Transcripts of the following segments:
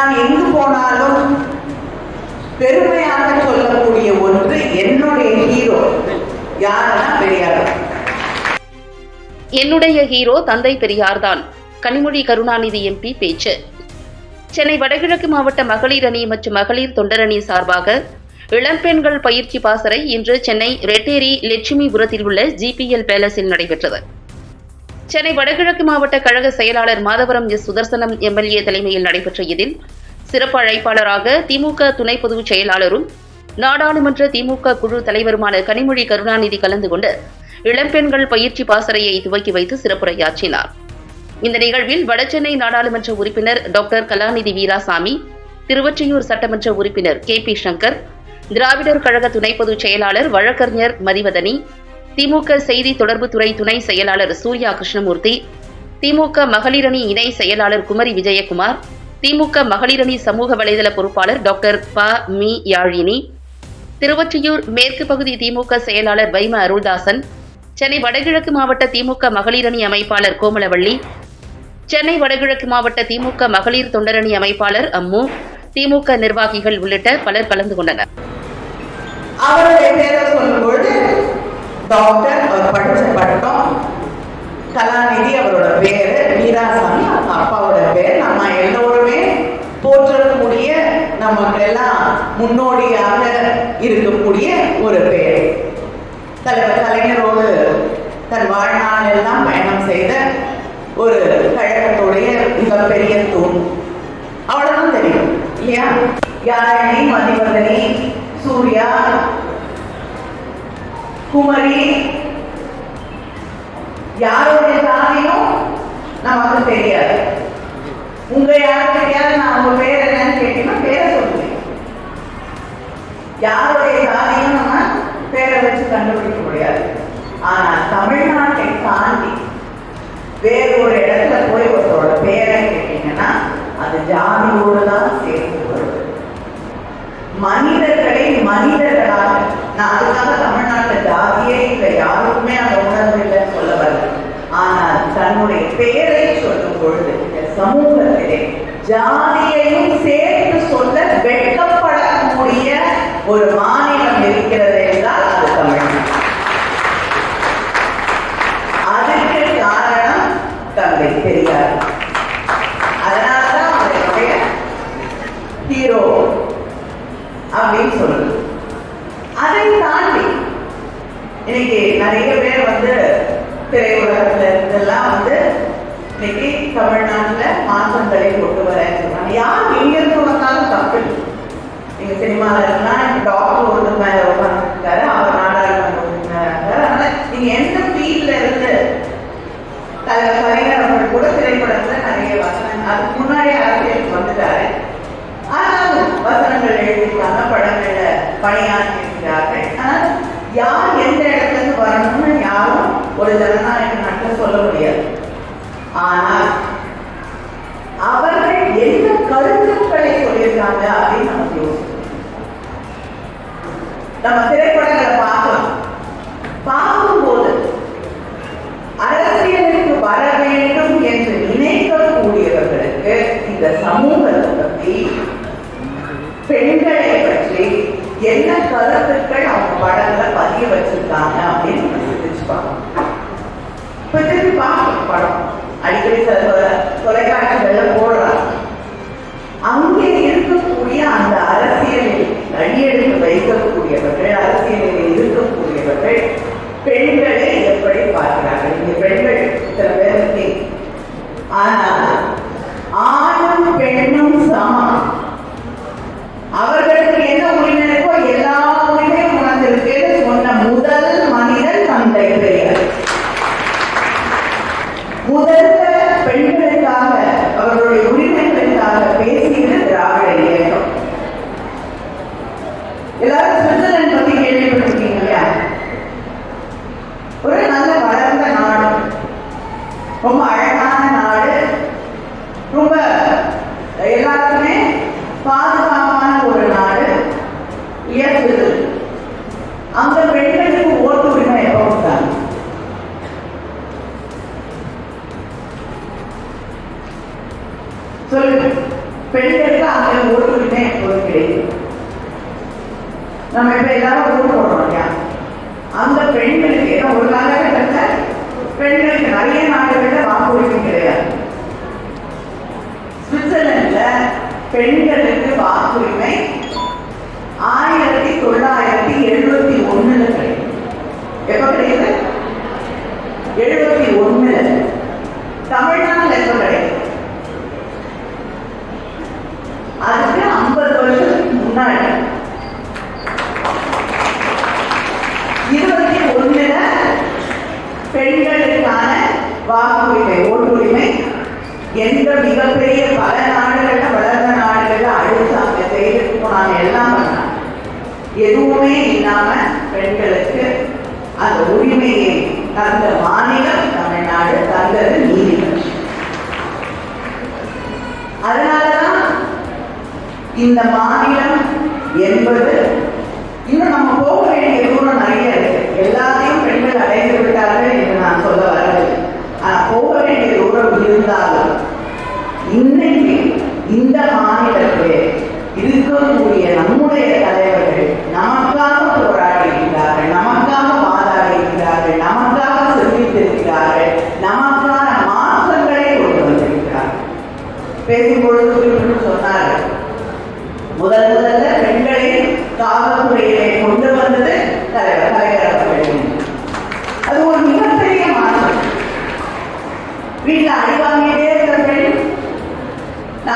நான் எங்கு போனாலும் பெருமையாக சொல்லக்கூடிய ஒன்று என்னுடைய ஹீரோ யாருன்னா பெரியார். என்னுடைய ஹீரோ தந்தை பெரியார்தான். கனிமொழி கருணாநிதி எம்பி பேச்சு. சென்னை வடகிழக்கு மாவட்ட மகளிர் அணி மற்றும் மகளிர் தொண்டரணி சார்பாக இளம்பெண்கள் பயிற்சி பாசறை இன்று சென்னை ரெட்டேரி லட்சுமிபுரத்தில் உள்ள ஜிபிஎல் பேலஸில் நடைபெற்றது. சென்னை வடகிழக்கு மாவட்ட கழக செயலாளர் மாதவரம் எஸ் சுதர்சனம் எம்எல்ஏ தலைமையில் நடைபெற்ற இதில் சிறப்பு அழைப்பாளராக திமுக துணை பொதுச் செயலாளரும் நாடாளுமன்ற திமுக குழு தலைவருமான கனிமொழி கருணாநிதி கலந்து கொண்டு இளம்பெண்கள் பயிற்சி பாசறையை துவக்கி வைத்து சிறப்புரையாற்றினார். இந்த நிகழ்வில் வடசென்னை நாடாளுமன்ற உறுப்பினர் டாக்டர் கலாநிதி வீராசாமி திருவொற்றியூர் சட்டமன்ற உறுப்பினர் கே பி சங்கர் திராவிடர் கழக துணை பொதுச் செயலாளர் வழக்கறிஞர் மதிவதனி திமுக செய்தி தொடர்புத்துறை துணை செயலாளர் சூர்யா கிருஷ்ணமூர்த்தி திமுக மகளிரணி இணை செயலாளர் குமரி விஜயகுமார் திமுக மகளிரணி சமூக வலைதள பொறுப்பாளர் டாக்டர் ப மீ யாழினி திருவொற்றியூர் மேற்கு பகுதி திமுக செயலாளர் வைம அருள்தாசன் சென்னை வடகிழக்கு மாவட்ட திமுக மகளிரணி அமைப்பாளர் கோமலவள்ளி சென்னை வடகிழக்கு மாவட்ட திமுக மகளிர் தொண்டரணி அமைப்பாளர் அம்மு திமுக நிர்வாகிகள் உள்ளிட்ட பலர் கலந்து கொண்டனர். டாக்டர் அவர் படித்த பட்டம் கலாநிதி அவரோட பேர் வீராசாமி அவங்க அப்பாவோட பேர். நம்ம எல்லோருமே போற்றக்கூடிய நமக்கு எல்லாம் முன்னோடியாக இருக்கக்கூடிய ஒரு பேர். தலைவர் கலைஞரோடு தன் வாழ்நாள் எல்லாம் பயணம் செய்த ஒரு கழகத்துடைய மிகப்பெரிய தூண். அவ்வளவுதான் தெரியும் இல்லையா? யாரணி மதிவர்தனி சூர்யா குமரி யாருடைய சாதியும் நமக்கு தெரியாது. உங்க யாருக்கிட்டையாவது நான் உங்க பேர் என்னன்னு கேட்டீங்கன்னா பேரை சொல்லுவேன். யாருடைய சாதியும் நம்ம பேரை வச்சு கண்டுபிடிக்க முடியாது. ஆனா தமிழ்நாட்டை தாண்டி வேறு ஒரு இடத்துல போய் ஒருத்தரோட பேரை கேட்டீங்கன்னா அது ஜாதியோடு தான் சேர்த்து வருது. மனிதர்களை மனிதர்களாக நான் அதுக்காக தமிழ்நாட்டில் ஜாதியே இல்லை யாருக்குமே அந்த உணர்வு இல்லைன்னு சொல்ல வரல. ஆனால் தன்னுடைய பெயரை சொல்லும் பொழுது இந்த சமூகத்திலே ஜாதியையும் சேர்த்து சொல்ல வெட்கப்படக்கூடிய ஒரு மாநிலம் இருக்கிறது என்றால் அது தமிழ்நாடு அதற்கு காரணம் தந்தை பெரியார் அதனாலதான் அவருடைய ஹீரோ அப்படின்னு சொல்லுது அதை தாண்டி இன்னைக்கு நிறைய பேர் வந்து திரையுலகத்துல இருந்தெல்லாம் வந்து இன்னைக்கு தமிழ்நாட்டுல மாற்றங்களை கொண்டு வரேன்னு சொல்றாங்க யார் எங்க இருந்து வந்தாலும் தப்பு இல்லை. நீங்க சினிமால இருந்தா டாக்டர் ஒரு மேல உட்காந்துருக்காரு அவர் நாடாளுமன்ற உறுப்பினரா இருக்காரு அதனால நீங்க எந்த ஃபீல்ட்ல இருந்து தலைவர் கலைஞர் அவர்கள் கூட திரைப்படத்துல நிறைய வசனம் அதுக்கு முன்னாடி அரசியலுக்கு வந்துட்டாரு ஆனாலும் வசனங்கள் எழுதியிருக்காங்க படங்கள்ல பணியாற்றியிருக்கிறார்கள். ஆனால் யார் எந்த இடத்துல இருந்து வரணும்னு யாரும் ஒரு ஜனநாயக எப்ப கிடைக்குது? எழுபத்தி ஒண்ணு தமிழ்நாட்டில் இந்த மாநிலம்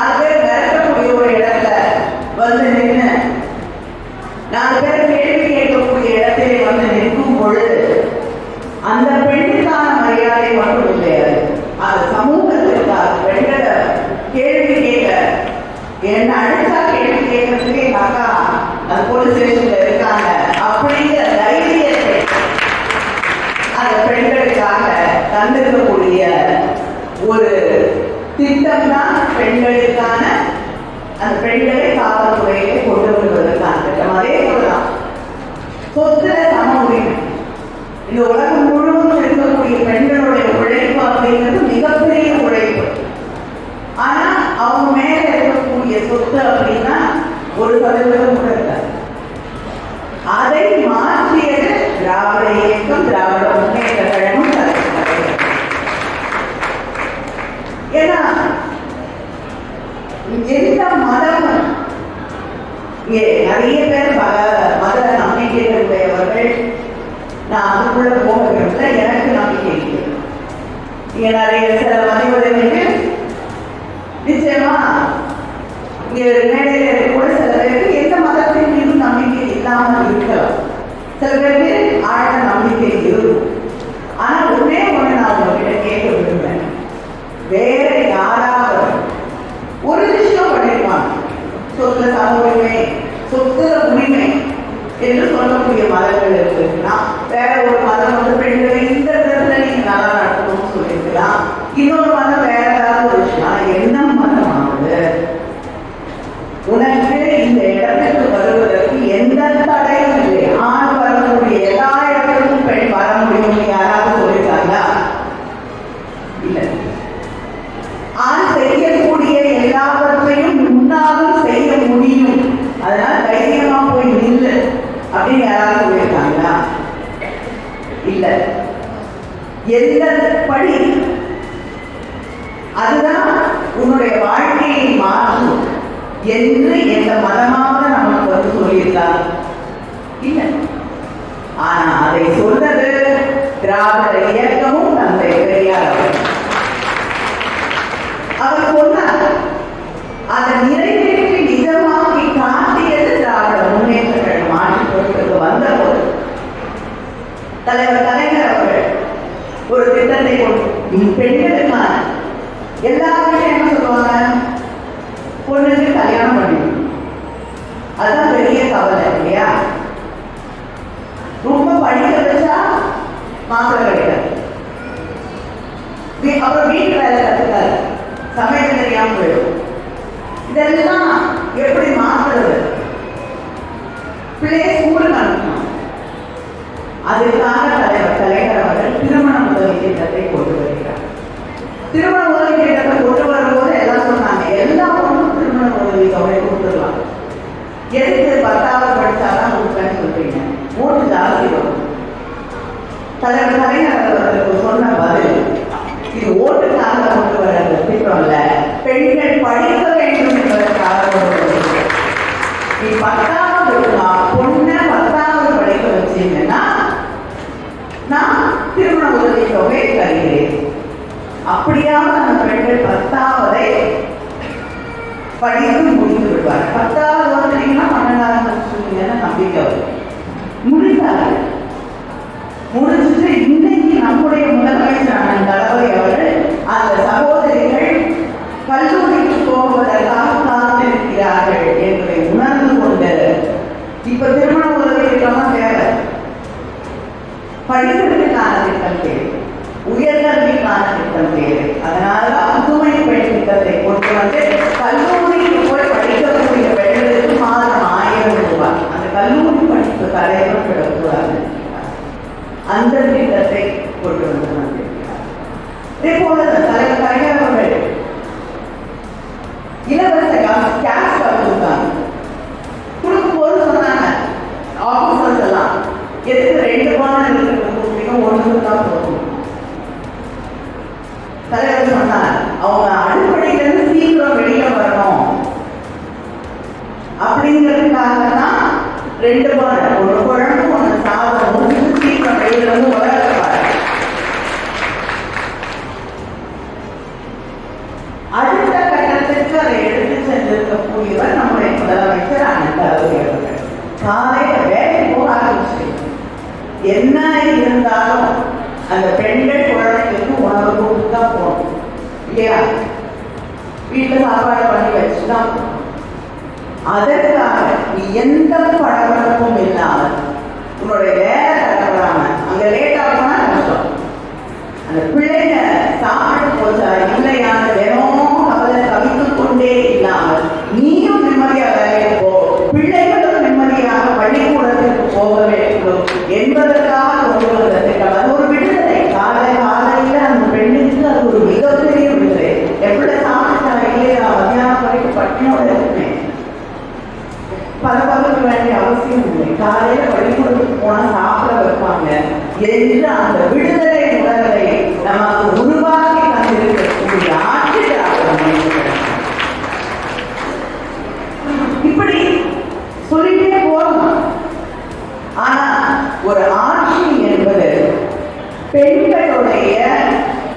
நாலு பேர் மிரட்டக்கூடிய ஒரு இடத்துல வந்து நின்று நாலு பேர் கேள்வி கேட்கக்கூடிய இடத்திலே வந்து நிற்கும் பொழுது அந்த பெண் எந்த படி அதுதான் உன்னுடைய வாழ்க்கையை மாற்றும் என்று எந்த மதமாக நமக்கு வந்து சொல்லியிருந்தாங்க இல்லை. ஆனா அதை சொன்னது திராவிட இயக்கமும் தந்தை பெரியார் அவர் அவர் சொன்னார் அதை நிறைவேற்றி நிஜமாக்கி காட்டியது திராவிட முன்னேற்ற கழகம் ஆட்சி வந்த போது தலைவர் திட்டத்தை பெண்களுக்கு எல்லாருமே என்ன சொல்லுவாங்க? பொண்ணுக்கு கல்யாணம் பண்ணணும் அதுதான் பெரிய கவலை இல்லையா? ரொம்ப படிக்க வச்சா மாத்திரம் கிடையாது அப்புறம் வீட்டு வேலை கற்றுக்காது சமையல் தெரியாமல் போயிடும். இதெல்லாம் எப்படி மாற்றுறது பிள்ளைய ஸ்கூலுக்கு அனுப்பணும். அதுக்காக தலைவர் தலைவர் திருமண உதவி திட்டத்தை கொண்டு வரும்போது எல்லாம் சொன்னாங்க. எல்லா பொண்ணும் திருமண உதவி தொகை கொடுத்துடலாம். எதுக்கு பத்தாவது படிச்சாதான் கொடுக்கலான்னு சொல்றீங்க? ஓட்டு ஜாஸ்தி வரும். அப்படியாவது அந்த பெண்கள் பத்தாவதை படித்து முடித்து விடுவார். பத்தாவது வந்துட்டீங்கன்னா பன்னெண்டாவது முடிச்சுருவீங்கன்னு நம்பிக்கை வரும். முடித்தார்கள் முடிச்சுட்டு இன்னைக்கு நம்முடைய முதலமைச்சர் அண்ணன் தளபதி அவர்கள் அந்த சகோதரிகள் கல்லூரிக்கு போவதற்காக காத்திருக்கிறார்கள் என்பதை உணர்ந்து கொண்டு இப்ப திருமண உதவி திட்டம்லாம் தேவை. படிக்கிறதுக்கான திட்டம் தேவை. உயர்கல்விக்கான திட்டம் தேவை அதனாலதான் புதுமை பெண் திட்டத்தை கொண்டு வந்து கல்லூரிக்கு போய் படிக்கக்கூடிய பெண்களுக்கு மாதம் ஆயிரம் ரூபாய். அந்த கல்லூரி படிப்பு தலைவர் கிடக்கூடாது அந்த திட்டத்தை கொண்டு வந்து வந்திருக்கிறார் இதே போல தலைவர் கலைஞர் அவர்கள் இலவச கேஷ் கொடுத்தாங்க. கொடுக்கும்போது சொன்னாங்க ஆஃபீஸர்ஸ் எல்லாம் எதுக்கு ரெண்டு பானம் இருக்கிறது ஒன்று தான் போதும். தலைவர் சொன்னார் அவங்க அடிப்படையிலிருந்து சீக்கிரம் வெளியில வரணும். அப்படிங்கிறதுக்காக தான் ரெண்டு பானம் ஒரு குழம்பு ஒன்று சாதம் சீக்கிரம் வெளியில வந்து வளர்ப்பாரு அடுத்த கட்டத்திற்கு அதை எடுத்து சென்றிருக்கக்கூடியவர் நம்முடைய முதலமைச்சர் அண்ணன் தளபதி அவர்கள் காலையில வேலைக்கு போக ஆரம்பிச்சு என்ன இருந்தாலும் அந்த பெண்கள் குழந்தைகளுக்கு உணவு கொடுத்து தான் போகணும் இல்லையா வீட்டில் சாப்பாடு பண்ணி வச்சுதான். அதற்காக நீ எந்த படபடப்பும் இல்லாமல் உன்னுடைய வேலை தடவிடாம அங்க லேட்டா போனா கஷ்டம் அந்த பிள்ளைங்க சாப்பிட்டு போச்சா இல்லையான வெறும் கவலை கவித்து கொண்டே இல்லாமல் நீயும் நிம்மதியா வேலைக்கு போ பிள்ளைகளும் நிம்மதியாக பள்ளிக்கூடத்திற்கு போக வேண்டும் என்பதற்காக கொண்டு வந்த திட்டம் அது ஒரு விடுதலை காலை காலையில அந்த பெண்ணுக்கு அது ஒரு மிகப்பெரிய விடுதலை எப்படி சாப்பிட்டா இல்லையா மத்தியானம் வரைக்கும் பட்டினியோட இருக்குமே பரபரக்க வேண்டிய அவசியம் இல்லை காலையில பள்ளிக்கூடத்துக்கு போனா சாப்பிட வைப்பாங்க என்று அந்த விடுதலை உணர்வை நமக்கு உருவாக்கி தந்திருக்கக்கூடிய ஆட்சியாளர் இப்படி சொல்லிட்டே போகலாம் ஆனா ஒரு ஆட்சி என்பது பெண்களுடைய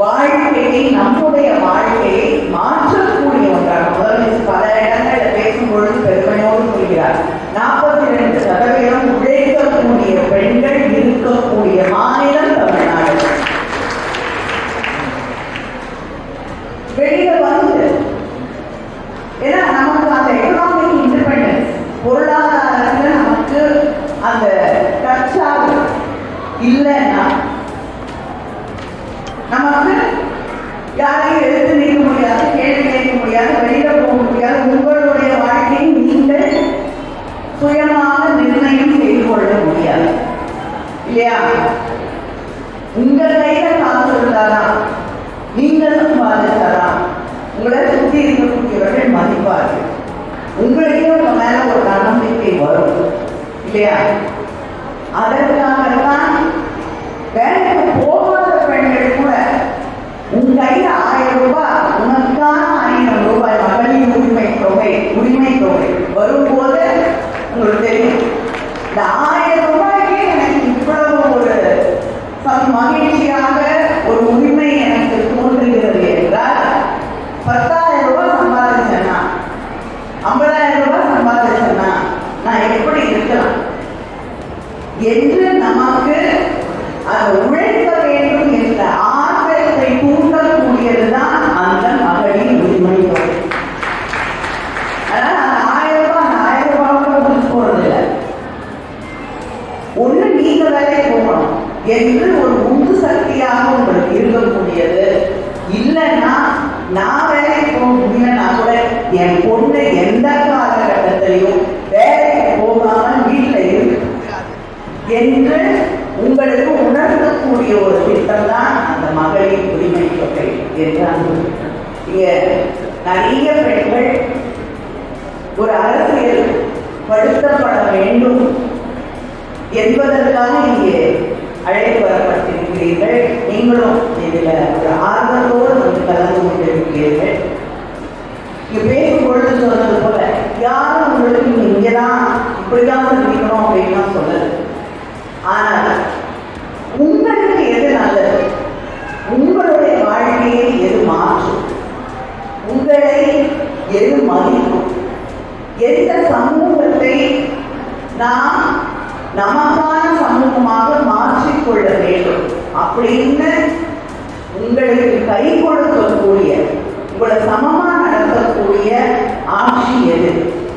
வாழ்க்கையை நம்முடைய வாழ்க்கையை மாற்றக்கூடிய ஒன்றாக முதலமைச்சர் பல இடங்களில் பேசும்பொழுது பெருமையோடு சொல்கிறார் நாற்பத்தி ரெண்டு சதவீதம் உழைக்கக்கூடிய பெண்கள் இருக்கக்கூடிய மாநிலம் தமிழ்நாடு வெளியில வந்து ஏன்னா நமக்கு அந்த எக்கனாமிக் இண்டிபெண்டன்ஸ் பொருளாதாரத்துல நமக்கு அந்த கச்சால் இல்லைன்னா நமக்கு யாரையும் எழுத்து நிற்க முடியாது கேள்வி கேட்க முடியாது வெளியில போக முடியாது உங்களுடைய வாழ்க்கையை நீங்கள் சுயமாக நிர்ணயம் செய்து கொள்ள முடியாது இல்லையா உங்க கையில காசு இருந்தாதான் நீங்கள் சம்பாதிச்சாதான் உங்களை சுற்றி இருக்கக்கூடியவர்கள் மதிப்பார்கள். உங்களுக்கே உங்க மேல ஒரு நம்பிக்கை வரும். இல்லையா? அதற்கு வேலைக்கு போகாத பெண்கள் கூட உன் கையில ஆயிரம் ரூபாய் உனக்கான ஆயிரம் ரூபாய் மகளிர் உரிமை தொகை உரிமை தொகை வரும்போது உங்களுக்கு தெரியும் இந்த ஆயிரம் ரூபாய்க்கே எனக்கு இவ்வளவு ஒரு சம் மகிழ்ச்சியாக ஒரு உரிமை எனக்கு தோன்றுகிறது என்றால் பத்தாயிரம் ரூபாய் சம்பாதிச்சேன்னா ஐம்பதாயிரம் ரூபாய் சம்பாதிச்சேன்னா நான் எப்படி இருக்கலாம் என்று நமக்கு அது உழைக்க வேண்டும் என்ற ஆர்வத்தை தூண்டக்கூடியதுதான் அந்த மகளிர் உரிமை ஆயிரம் ரூபாய் அந்த ஆயிரம் ரூபாய் கூட முடிச்சு போறது ஒண்ணு நீங்க வேலைக்கு போகணும் என்று ஒரு உந்து சக்தியாக உங்களுக்கு இருக்கக்கூடியது. இல்லைன்னா நான் என்றாங்க நிறைய பெண்கள் ஒரு அரசியல் படுத்தப்பட வேண்டும் என்பதற்காக இங்கே அழைப்பு வரப்பட்டிருக்கிறீர்கள். நீங்களும் இதில் ஒரு ஆர்வத்தோடு வந்து கலந்து கொண்டிருக்கிறீர்கள். இங்கே பேசும்பொழுது சொன்னது போல யாரும் உங்களுக்கு இங்கே தான் இப்படிதான் எந்த சமூகத்தை நாம் நமக்கான சமூகமாக மாற்றிக்கொள்ள வேண்டும் அப்படின்னு உங்களுக்கு கை கொடுக்கக்கூடிய உங்களை சமமாக நடத்தக்கூடிய ஆட்சி எது?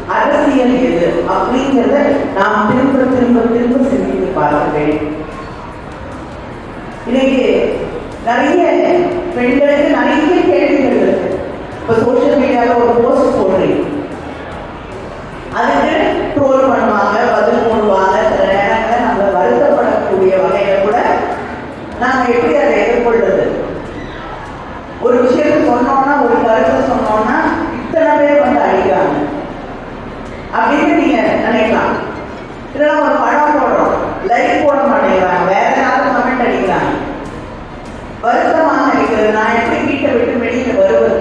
அரசியல் எது? அப்படிங்கிறத நாம் திரும்ப திரும்ப திரும்ப சிந்தித்து பார்க்க வேண்டும். இன்னைக்கு நிறைய பெண்களுக்கு நிறைய கேள்விகள் இருக்கு. இப்போ சோசியல் மீடியாவில் ஒரு போஸ்ட் ஆரம்பிக்கிறது நான் எப்படி வீட்டை விட்டு வெளியில வருவது.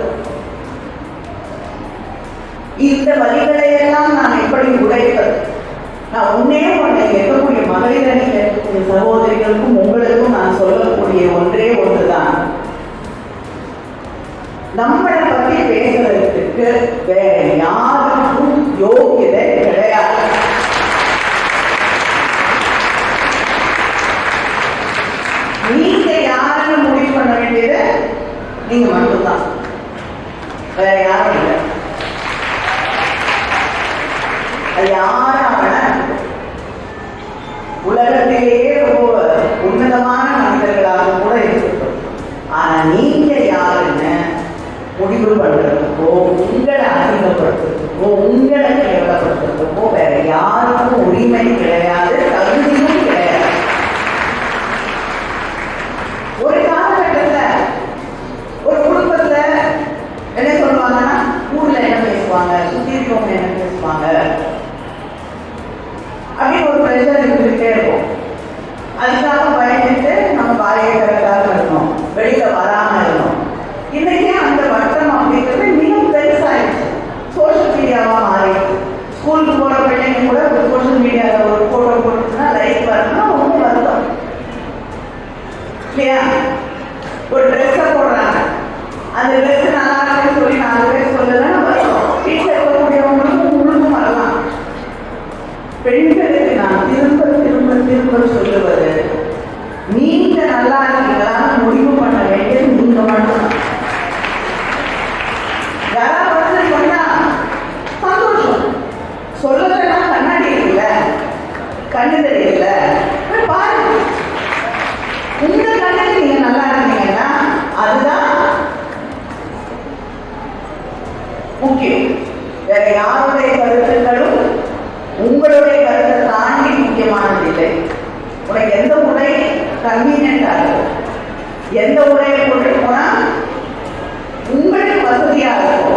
இந்த வழிகளை எல்லாம் நான் எப்படி உடைப்பது. நான் உன்னே ஒன்றை இருக்கக்கூடிய மகளிரணியில் இருக்கக்கூடிய சகோதரிகளுக்கும் உங்களுக்கும் நான் சொல்லக்கூடிய ஒன்றே ஒன்றுதான். நம்மளை பற்றி பேசுறதுக்கு வேற யாருக்கும் யோகியதை நீங்க மட்டும்தான் வேற யாரும் இல்லை. அது யாரான உலகத்திலேயே ரொம்ப உன்னதமான மனிதர்களாக கூட இருக்கட்டும். ஆனா நீங்க யாருன்னு முடிவு பண்றதுக்கோ உங்களை அசிங்கப்படுத்துறதுக்கோ உங்களை கேவலப்படுத்துறதுக்கோ வேற யாருக்கும் உரிமை கிடையாது. தகுதியும் பிள்ளைங்க கூட ஒரு சோஷியல் மீடியாவில் ஒரு ஃபோட்டோ போட்டுச்சுன்னா லைக் வரணும்னா ரொம்ப வருத்தம் இல்லையா? முக்கியம். வேற யாருடைய கருத்துக்களும் உங்களுடைய கருத்தை தாண்டி முக்கியமானது இல்லை. உனக்கு எந்த உடை கன்வீனியன்டா இருக்கும் எந்த உடையை கொண்டு போனா உங்களுக்கு வசதியா இருக்கும்?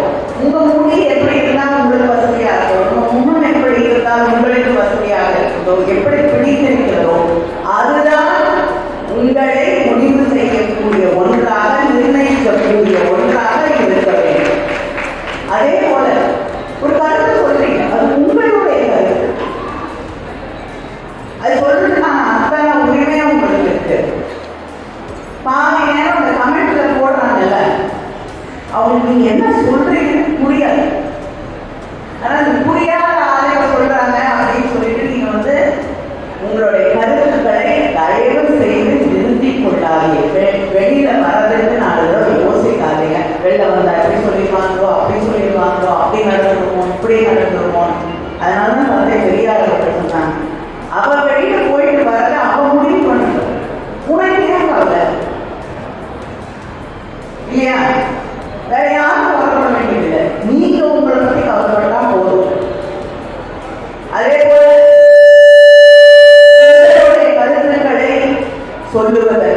சொல்லுவதை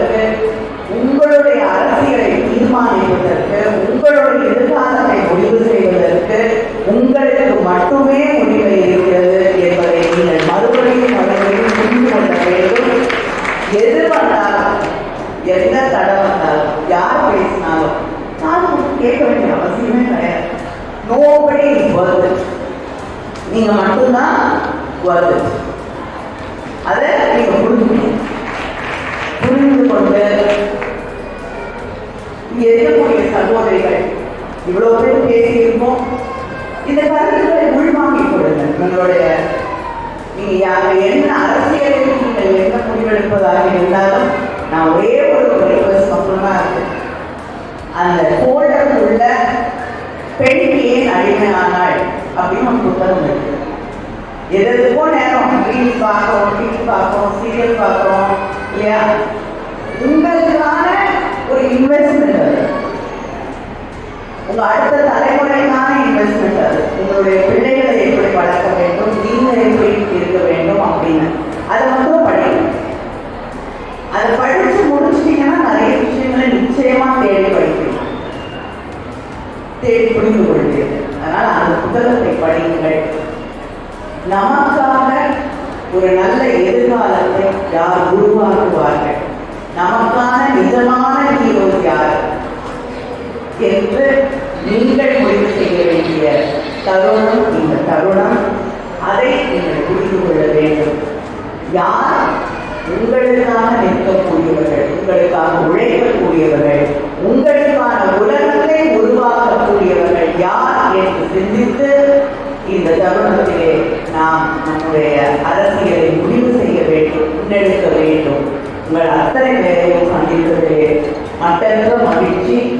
நீங்கள் யார் என்ன அரசியலில் நீங்கள் என்ன முடிவெடுப்பதாக இருந்தாலும் நான் ஒரே ஒரு ரிக்வஸ்ட் மட்டும்தான் இருக்கு. அந்த போல்டர் உள்ள பெண் ஏன் அடிமையானாள் அப்படின்னு ஒரு புத்தகம் இருக்கு. எதற்கோ நேரம் ரீல்ஸ் பார்க்குறோம் டிவி பார்க்குறோம் சீரியல் பார்க்குறோம் இல்லையா? உங்களுக்கான ஒரு இன்வெஸ்ட்மெண்ட் அது. உங்க அடுத்த தலைமுறைக்கான இன்வெஸ்ட்மெண்ட் அது. உங்களுடைய பிள்ளைகளை வேண்டும் இருக்க வேண்டும் அப்படின்னு. அதை மட்டும் படிக்கணும் அதை படிச்சு முடிச்சிட்டீங்கன்னா நிறைய விஷயங்களை நிச்சயமா தேடி படிப்பீங்க. தேடி புரிந்து கொள்வீர்கள் அதனால் அந்த புத்தகத்தை படியுங்கள். நமக்காக ஒரு நல்ல எதிர்காலத்தை யார் உருவாக்குவார்கள்? நமக்கான நிஜமான ஹீரோஸ் யார்? என்று நீங்கள் முடிவு செய்ய வேண்டிய தருணம் இந்த தருணம். அதை நீங்கள் புரிந்து கொள்ள வேண்டும். யார் உங்களுக்காக நிற்கக்கூடியவர்கள் உங்களுக்காக உழைக்கக்கூடியவர்கள் உங்களுக்கான உலகத்தை உருவாக்கக்கூடியவர்கள் யார் என்று சிந்தித்து இந்த தருணத்திலே நாம் நம்முடைய அரசியலை முடிவு செய்ய வேண்டும் முன்னெடுக்க வேண்டும். உங்கள் அத்தனை பேரையும் சந்தித்ததிலே மற்றற்ற மகிழ்ச்சி